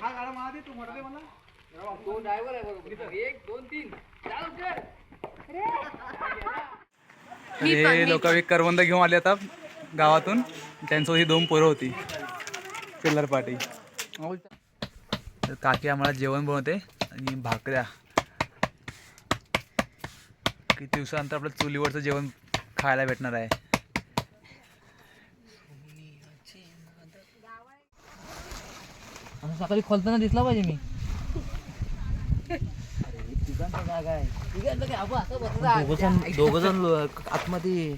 हा गाडा मला दे तू दे मला दोन ड्रायव्हर आहे बरोबर. एक दोन तीन. चालू कर हे लोक करवंद घेऊन आले आता गावातून. त्यांच्यासोबत ही दोन पोरं होती. पिल्लर पाटी तर काकी आम्हाला जेवण बनवते आणि भाकऱ्या. किती दिवसानंतर आपलं चुलीवरचं जेवण खायला भेटणार आहे. असं सकाळी खोलताना दिसला पाहिजे मी. तिघांचा जागा आहे. तिघांचं काय? आपण असं बसलं. दोघ जण आतमध्ये.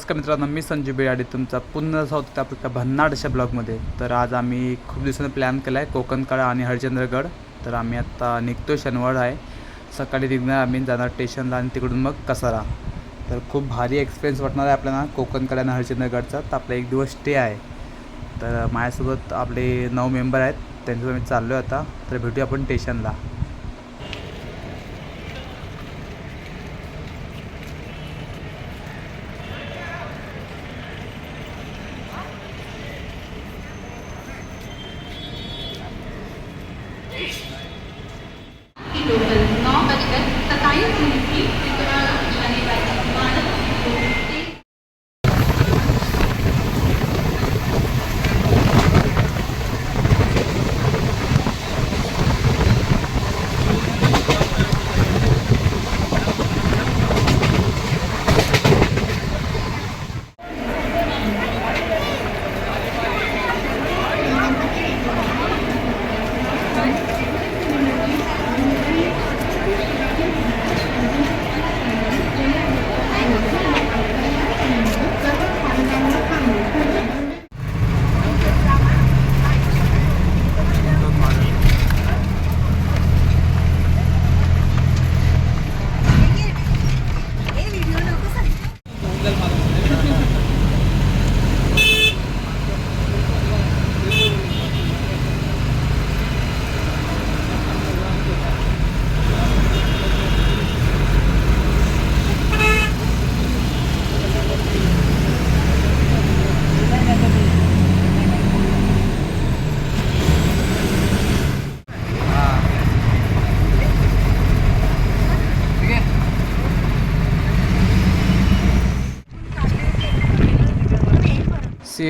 नमस्कार मित्रांनो मी संजीव बिराडे तुमचा पुन्हा होतं आपल्या भन्नाड अशा ब्लॉगमध्ये. तर आज आम्ही खूप दिवसांनी प्लॅन केला आहे कोकणकाळा आणि हरिश्चंद्रगड. तर आम्ही आत्ता निघतो शनिवार आहे. सकाळी निघणार आम्ही जाणार स्टेशनला आणि तिकडून मग कसारा. तर खूप भारी एक्सपिरियन्स वाटणार आहे आपल्याला कोकणकाळा आणि हरिश्चंद्रगडचा. तर आपला एक दिवस स्टे आहे. तर माझ्यासोबत आपले नऊ मेंबर आहेत. त्यांच्यासोबत मी चाललो आहे आता. तर भेटूया आपण स्टेशनला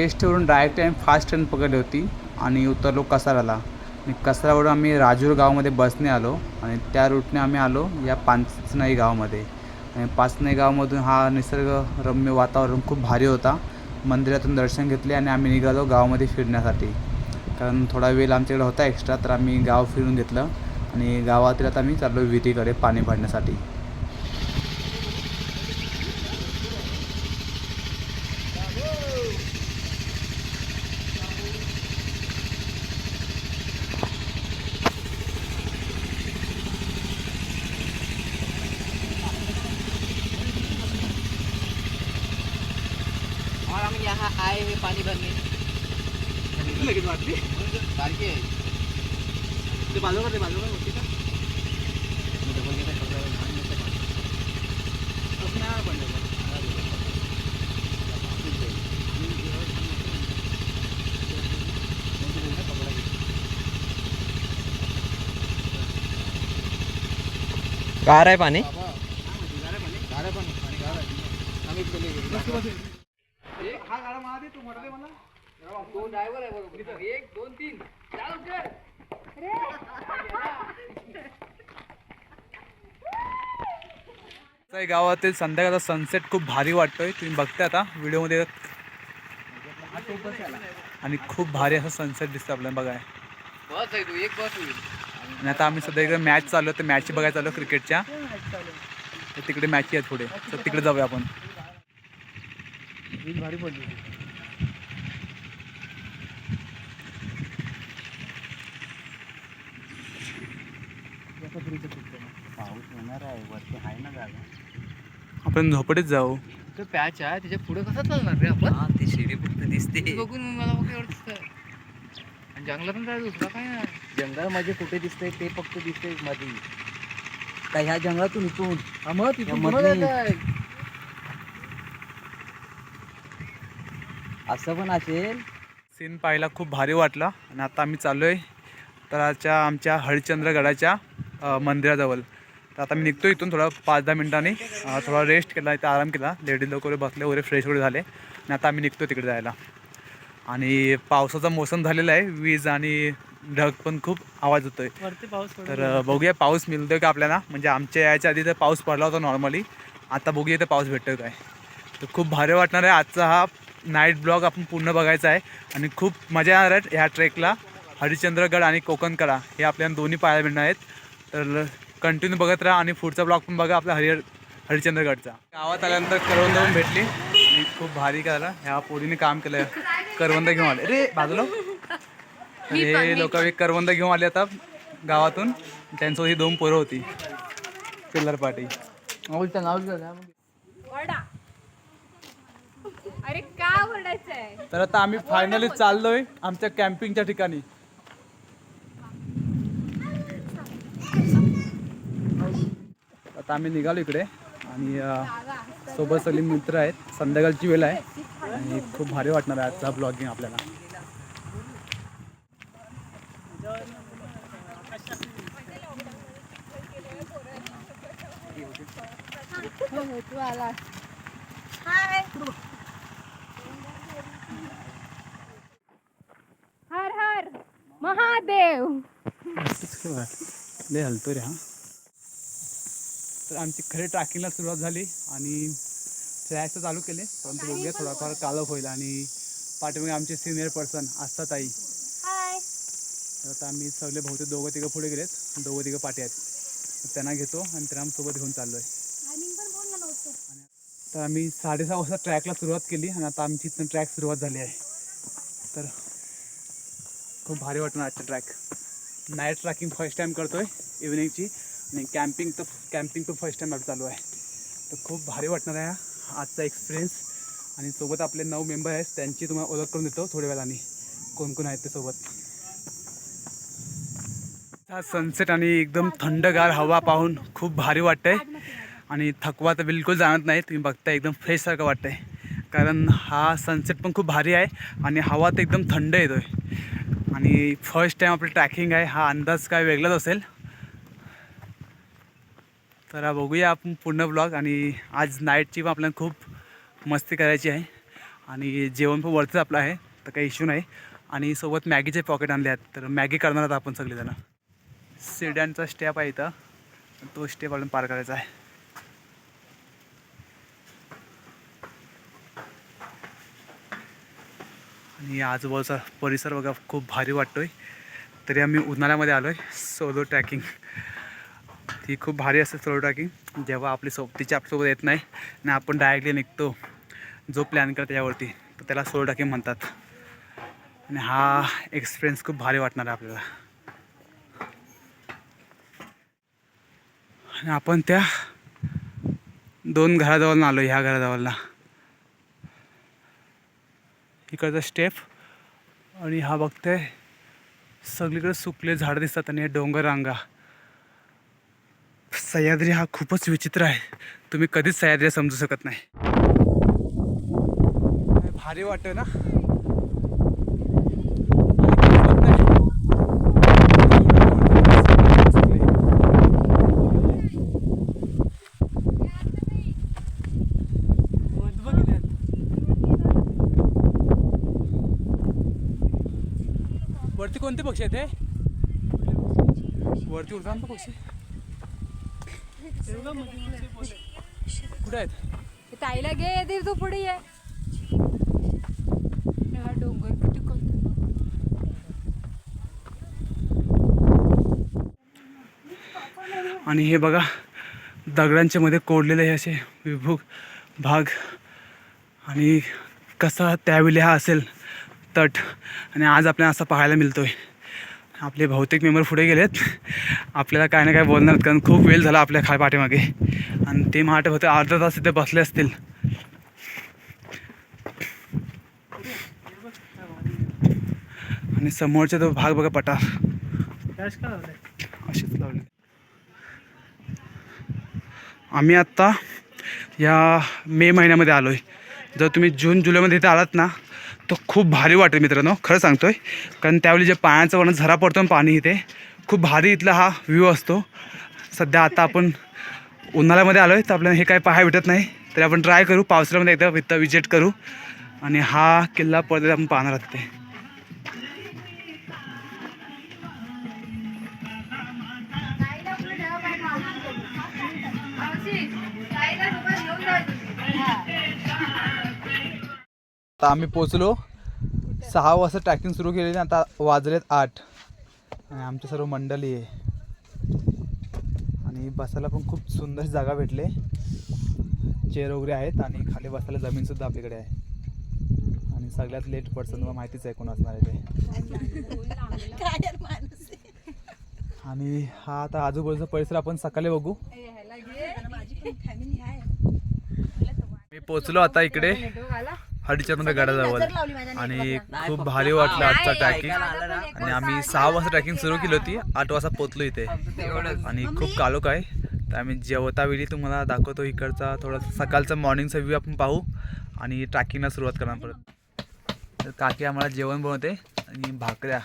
सी एस टीवरून डायरेक्ट टाईम फास्ट ट्रेन पकडली होती आणि उतरलो कसाराला. आणि कसारावरून आम्ही राजूर गावामध्ये बसने आलो आणि त्या रूटने आम्ही आलो या पाचनाई गावामध्ये. आणि पाचनाई गावामधून हा निसर्गरम्य वातावरण खूप भारी होता. मंदिरातून दर्शन घेतले आणि आम्ही निघालो गावामध्ये फिरण्यासाठी. कारण थोडा वेळ आमच्याकडे होता एक्स्ट्रा तर आम्ही गाव फिरून घेतलं आणि गावातील आता आम्ही चाललो विहिरीकडे पाणी भरण्यासाठी. लगेच वाटली. सारखे आहे. ते बाजूला ते बाजूला होती का? तसं नाही पडलं गार आहे पाणी? एक हा गाडा मला दे तू मोठा दे दोन ड्रायव्हर आहे बरोबर. एक दोन तीन. चालू कर गावातील संध्याकाळचा सनसेट खूप भारी वाटतोय. तुम्ही बघताय आता व्हिडिओमध्ये. आणि खूप भारी असा सनसेट दिसतो आपल्याला बघाय बस आहे तू एक बस होईल. आणि आता आम्ही सध्या इकडे मॅच चालू आहे तर मॅच बघायला चालू आहे क्रिकेटच्या तर तिकडे मॅच आहे पुढे तर तिकडे जाऊया आपण. भारी पडली. पाऊस येणार आहे वरती आहे ना जागा. आपण झोपडीत जाऊ. तो पॅच आहे त्याच्या पुढे कसं चालणार रे आपण? ती शिडी फक्त दिसते. बघून मला फक्त एवढं दिसतं आणि जंगलातून काय दुसरा काय नाही. जंगलमध्ये कुठे दिसतंय ते फक्त दिसतंयमध्ये काय ह्या जंगलातून इथून? हा, मग तिथून मधली. पुढं जायचंय. असं पण असेल. सीन पाहायला खूप भारी वाटला आणि आता आम्ही चाललो आहे तराच्या आमच्या हरिश्चंद्रगडाच्या अ, मंदिराजवळ. तर आता मी निघतो इथून थोडा पाच दहा मिनिटांनी. थोडा रेस्ट केला इथं आराम केला. लेडीज लोक वगैरे बसले वगैरे फ्रेश वगैरे झाले. आणि आता आम्ही निघतो तिकडे जायला. आणि पावसाचा मोसम झालेला आहे. वीज आणि ढग पण खूप आवाज होतोय तर बघूया पाऊस मिळतोय का आपल्याला. म्हणजे आमच्या यायच्या आधी तर पाऊस पडला होता नॉर्मली आता बघूया तर पाऊस भेटतोय काय. तर खूप भारी वाटणार आहे. आजचा हा नाईट ब्लॉग आपण पूर्ण बघायचा आहे. आणि खूप मजा येणार आहे ह्या ट्रेकला हरिश्चंद्रगड आणि कोकणकडा हे आपल्याला दोन्ही पाहायला मिळणार आहेत. तर कंटिन्यू बघत राहा आणि पुढचा ब्लॉग पण बघा आपल्या हरिहर हरिश्चंद्रगडचा. गावात आल्यानंतर करवंद पण भेटली. आणि खूप भारी करा ह्या पोरीने काम केलं करवंद घेऊन आले. रे बाजूला तर हे लोक करवंद घेऊन आले आता गावातून. त्यांचं ही दोन पोरं होती. पिल्लर पाटी अरे का ओरडायचंय तर आता आम्ही फायनली चाललोय आमच्या कॅम्पिंगच्या ठिकाणी. आता आम्ही निघालो इकडे आणि सोबत सगळे मित्र आहेत. संध्याकाळची वेळ आहे आणि खूप भारी वाटणार आहे आजचा ब्लॉगिंग आपल्याला. हर हर महादेव. हलतो रे हा. तर आमची खरी ट्रॅकिंगला सुरुवात झाली आणि ट्रॅकचं चालू केले परंतु बघूया थोडाफार कालक होईल आणि पाठीमागे आमचे सिनियर पर्सन असतात आई हाय तर आता आम्ही सगळे बहुतेक दोघं तिघं पुढे गेलेत दोघं तिघं पाठी आहेत. तर त्यांना घेतो आणि त्यांना आम्ही सोबत घेऊन चाललो आहे तर आम्ही साडेसहा वाजता ट्रॅकला सुरुवात केली आणि आता आमची इथून ट्रॅक सुरुवात झाली आहे. तर खूप भारी वाटणार आजचं trek. Night trekking first time करतोय इव्हिनिंगची आणि कॅम्पिंग तर कॅम्पिंग तर फर्स्ट टाईम चालू आहे. तर खूप भारी वाटणार आहे हा आजचा एक्सपिरियन्स आणि सोबत आपले नऊ मेंबर आहेत त्यांची तुम्हाला ओळख करून देतो थोड्या वेळाने. कोण कोण आहेत ते सोबत? हा सनसेट आणि एकदम थंडगार हवा पाहून खूप भारी वाटतंय. आणि थकवा तर बिलकुल जाणत नाही तुम्ही बघताय एकदम फ्रेशसारखं वाटतंय. कारण हा सनसेट पण खूप भारी आहे आणि हवा तर एकदम थंड येतोय. आणि फर्स्ट टाईम आपलं ट्रॅकिंग आहे हा अंदाज काय वेगळाच असेल. तर हा बघूया आपण पूर्ण ब्लॉग आणि आज नाईटची पण आपल्याला खूप मस्ती करायची आहे. आणि जेवण पण वरतीच आपलं आहे तर काही इश्यू नाही. आणि सोबत मॅगीचे पॉकेट आणले आहेत तर मॅगी करणार आहोत आपण सगळेजण. सिडॅनचा स्टेप आहे इथं. तो स्टेप आपण पार करायचा आहे. आणि आजूबाजूचा परिसर बघा खूप भारी वाटतोय. तरी आम्ही उन्हाळ्यामध्ये आलो आहे सोलो ट्रॅकिंग ती खूप भारी असते सोलो टाकी जेव्हा आपली सोबतीची आपल्यासोबत येत नाही आणि आपण डायरेक्टली निघतो जो प्लॅन करतो त्याच्यावरती तर त्याला सोलो टाकी म्हणतात. आणि हा एक्सपिरियन्स खूप भारी वाटणार आहे आपल्याला. आणि आपण त्या दोन घराजवळ आलो ह्या घराजवळला. इकडचा स्टेप आणि हा बघतंय सगळीकडे सुकले झाडं दिसतात आणि हे डोंगर रांगा. सह्याद्री हा खूपच विचित्र आहे. तुम्ही कधीच सह्याद्री समजू शकत नाही. भारी वाटतं ना? वरती कोणते पक्षी आहेत ते वरती उडतात ना पक्षी? कुठे आहेत ताईला घे येतील तू पुढे ये. हा डोंगर किती आणि हे बघा दगडांच्या मध्ये कोरलेले हे असे विभूक भाग. आणि कसा त्यावेळी हा असेल तट. आणि आज आपल्याला असं पाहायला मिळतोय. आपले बहुतेक मेंबर पुढे गेलेत. आपल्याला काय ना काय बोलणार कारण खूप वेळ झाला आपल्या खाय पाठीमागे. आणि ते मला होते अर्धा तास तिथे बसले असतील. आणि समोरचा तो भाग बघा पटार असेच लावले. आम्ही आत्ता या मे महिन्यामध्ये आलो आहे जर तुम्ही जून जुलैमध्ये इथे आलात ना तर खूप भारी वाटेल मित्रांनो खरं सांगतो आहे कारण त्यावेळी जे पाण्याचं वर्ण झरा पडतो ना पाणी इथे खूप भारी इथला हा व्ह्यू असतो. सध्या आता आपण उन्हाळ्यामध्ये आलो आहे तर आपल्याला हे काय पाहायला भेटत नाही. तरी आपण ट्राय करू पावसाळ्यामध्ये एकदा इथं विजिट करू. आणि हा किल्ला पडद्यात आपण पाहणार आहोत ते आता आम्ही पोचलो सहा वाजता ट्रॅकिंग सुरू केली आणि आता वाजलेत आठ. आणि आमची सर्व मंडळी आहे. आणि बसायला पण खूप सुंदर जागा भेटले. चेअर वगैरे आहेत आणि खाली बसायला जमीनसुद्धा आपल्याकडे आहे. आणि सगळ्यात लेट पर्सन मला माहितीच आहे कोण असणार आहे ते. आणि हा आता आजूबाजूचा परिसर आपण सकाळी बघू. मी पोचलो आता इकडे. हडीचरमध्ये गडाजवळ आणि खूप भारी वाटलं आजचा ट्रॅकिंग आणि आम्ही सहा वाजता ट्रॅकिंग सुरू केली होती आठ वाजता पोचलो इथे. आणि खूप कालोख आहे तर आम्ही जेवता वेळी तुम्हाला दाखवतो इकडचा थोडासा सकाळचा मॉर्निंगचा व्ह्यू आपण पाहू. आणि ट्रॅकिंगला सुरुवात करणार परत. तर काकी आम्हाला जेवण बनवते आणि भाकऱ्या.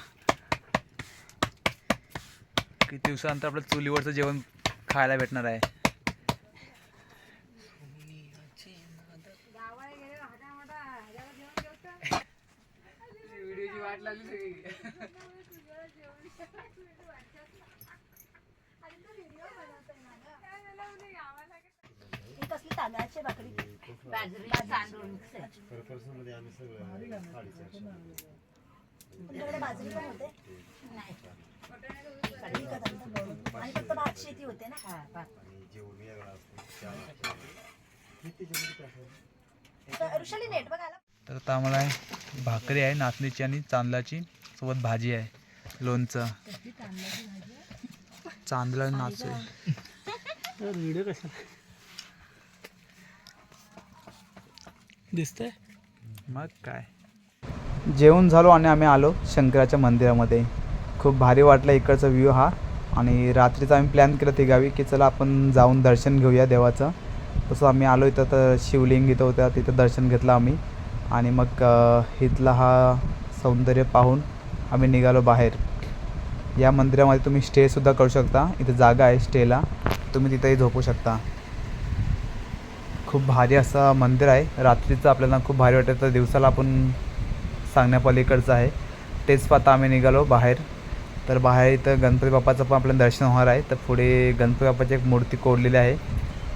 किती दिवसानंतर आपलं चुलीवरचं जेवण खायला भेटणार आहे. ही कसली तांदळाची भाकरी? तुमच्याकडे बाजरी पण होते? विकत आणता? आणि फक्त भात शेती होते ना? तर ऋषाली नेट बघायला. तर आम्हाला भाकरी आहे नाचणीची आणि तांदळाची सोबत भाजी आहे लोणचं. चांदला नाचू दिसतंय? मग काय? जेवण झालो आणि आम्ही आलो शंकराच्या मंदिरामध्ये. खूप भारी वाटला इकडचा व्ह्यू हा. आणि रात्रीचा आम्ही प्लॅन केलं ते गावी की चला आपण जाऊन दर्शन घेऊया देवाचं. तसं आम्ही आलो इथं तर शिवलिंग इथं होत्या तिथं दर्शन घेतलं आम्ही. आणि मग इथला हा सौंदर्य पाहून आम्ही निघालो बाहेर. या मंदिरामध्ये तुम्ही स्टेसुद्धा करू शकता. इथं जागा आहे स्टेला. तुम्ही तिथंही झोपू शकता. खूप भारी असं मंदिर आहे. रात्रीचं आपल्याला खूप भारी वाटतं. तर दिवसाला आपण सांगण्यापलीकडचं आहे. तेच पाहता आम्ही निघालो बाहेर. तर बाहेर इथं गणपती बाप्पाचं पण आपलं दर्शन होणार आहे. तर पुढे गणपती बाप्पाची एक मूर्ती कोरलेली आहे.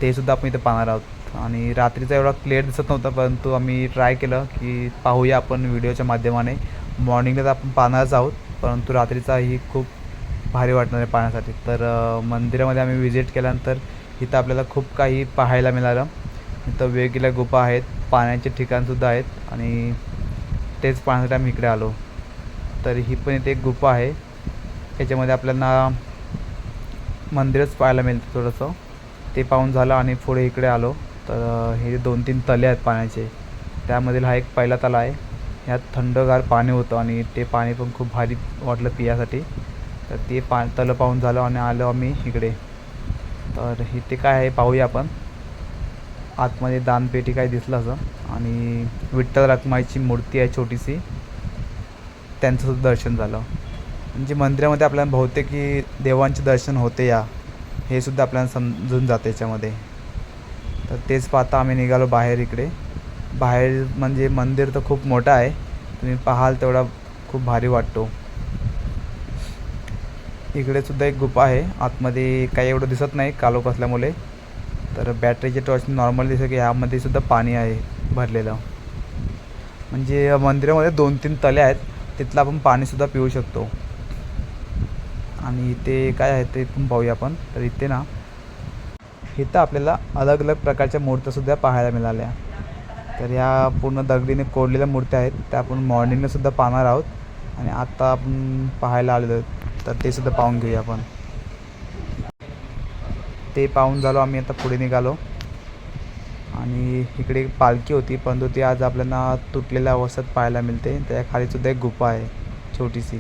ते सुद्धा आपण इथं पाहणार आहोत. आणि रात्रीचा एवढा क्लिअर दिसत नव्हता परंतु आम्ही ट्राय केलं की पाहूया आपण व्हिडिओच्या माध्यमाने. मॉर्निंगला तर आपण पाहणारच आहोत परंतु रात्रीचाही खूप भारी वाटणार आहे पाहण्यासाठी. तर मंदिरामध्ये आम्ही व्हिजिट केल्यानंतर इथं आपल्याला खूप काही पाहायला मिळालं. इथं वेगवेगळ्या गुफा आहेत पाण्याचे ठिकाणसुद्धा आहेत आणि तेच पाहण्यासाठी आम्ही इकडे आलो. तर ही पण इथे एक गुफा आहे. याच्यामध्ये आपल्याला मंदिरच पाहायला मिळतं थोडंसं. ते पाहून झालं आणि पुढे इकडे आलो. तर हे दोन तीन तले आहेत पाण्याचे. त्यामधील हा एक पहिला तला आहे. ह्यात थंडगार पाणी होतं आणि ते पाणी पण खूप भारी वाटलं पियासाठी. तर ते पा तलं पाहून झालं आणि आलो आम्ही इकडे. तर इथे काय आहे पाहूया आपण. आतमध्ये दानपेटी काय दिसलं असं. आणि विठ्ठल रखमाईची मूर्ती आहे छोटीशी. त्यांचं दर्शन झालं. म्हणजे मंदिरामध्ये आपल्याला बहुतेक की देवांचे दर्शन होते या. हे सुद्धा आपल्याला समजून जातं याच्यामध्ये. तर तेच पाहता आम्ही निघालो बाहेर इकडे. बाहेर म्हणजे मंदिर तर खूप मोठं आहे. तुम्ही पाहाल तेवढा खूप भारी वाटतो. इकडे सुद्धा एक गुफा आहे. आतमध्ये काही एवढं दिसत नाही कालोख असल्यामुळे तर बॅटरीचे टॉर्च नॉर्मल दिसतं की ह्यामध्ये सुद्धा पाणी आहे भरलेलं. म्हणजे मंदिरामध्ये दोन तीन तले आहेत. तिथलं आपण पाणीसुद्धा पिऊ शकतो. आणि इथे काय आहे ते पण पाहूया आपण. तर इथे ना इथं आपल्याला अलग अलग प्रकारच्या मूर्त्यासुद्धा पाहायला मिळाल्या. तर ह्या पूर्ण दगडीने कोरलेल्या मूर्त्या आहेत. त्या आपण मॉर्निंगला सुद्धा पाहणार आहोत. आणि आत्ता आपण पाहायला आलेलो आहोत. तर ते सुद्धा पाहून घेऊया आपण. ते पाहून झालो आम्ही आता पुढे निघालो. आणि इकडे एक पालखी होती. परंतु ती आज आपल्याला तुटलेल्या अवस्थेत पाहायला मिळते. त्याच्या खालीसुद्धा एक गुफा आहे. छोटीशी.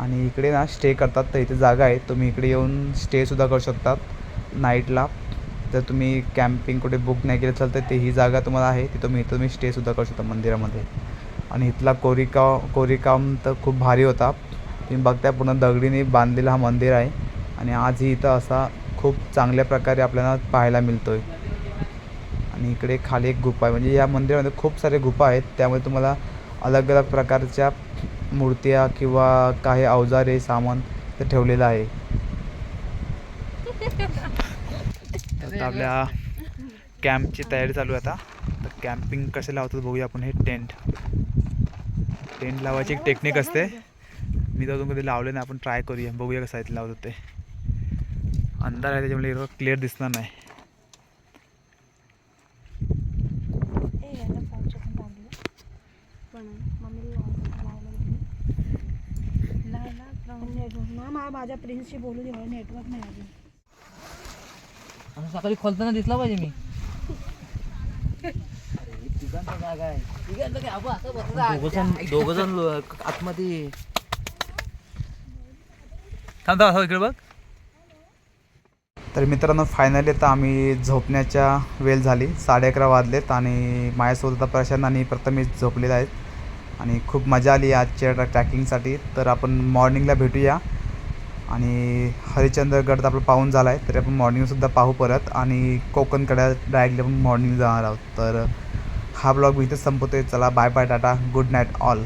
आणि इकडे ना स्टे करतात तर इथे जागा आहे. तुम्ही इकडे येऊन स्टेसुद्धा करू शकतात नाईटला जर तुम्ही कॅम्पिंग कुठे बुक नाही केलं असेल तर ते ही जागा तुम्हाला आहे. ती तुम्ही इथं तुम्ही स्टेसुद्धा करू शकता मंदिरामध्ये. आणि इथला कोरीकाव कोरीकाम तर खूप भारी होता. तुम्ही बघताय पूर्ण दगडीने बांधलेला हा मंदिर आहे. आणि आजही इथं असा खूप चांगल्या प्रकारे आपल्याला पाहायला मिळतो आहे आणि इकडे खाली एक गुफा आहे. म्हणजे या मंदिरामध्ये खूप सारे गुफा आहेत. त्यामुळे तुम्हाला अलग अलग प्रकारच्या मूर्त्या किंवा काही अवजारे सामान ते ठेवलेलं आहे. तर आपल्या कॅम्पची तयारी चालू आहे आता. तर कॅम्पिंग कसे लावतात बघूया आपण हे टेंट. टेंट लावायची एक टेक्निक असते. मी तर अजून कधी लावले नाही आपण ट्राय करूया. बघूया कसं आहे ते लावतात ते. अंधार आहे त्याच्यामुळे एवढं क्लिअर दिसणार नाही. माझ्या प्रिन्सशी बोलू दे नेटवर्क नाही अजून. सकाळी खोलताना दिसला पाहिजे मी. दोघ जण आतमध्ये. इकडे बघ. तर मित्रांनो फायनली आता आम्ही झोपण्याच्या वेळ झाली. साडे अकरा वाजलेत आणि माझ्यासोबत आता प्रशांत आणि प्रथमेश झोपलेले आहेत. आणि खूप मजा आली आजच्या ट्रॅ ट्रॅकिंगसाठी. तर आपण मॉर्निंगला भेटूया. आणि हरिश्चंद्रगड तर आपलं पाहून झाला आहे तरी आपण मॉर्निंगसुद्धा पाहू परत. आणि कोकणकडे डायरेक्टली आपण मॉर्निंग जाणार आहोत. तर हा ब्लॉग मी इथेच आहे चला bye bye tata. Good night all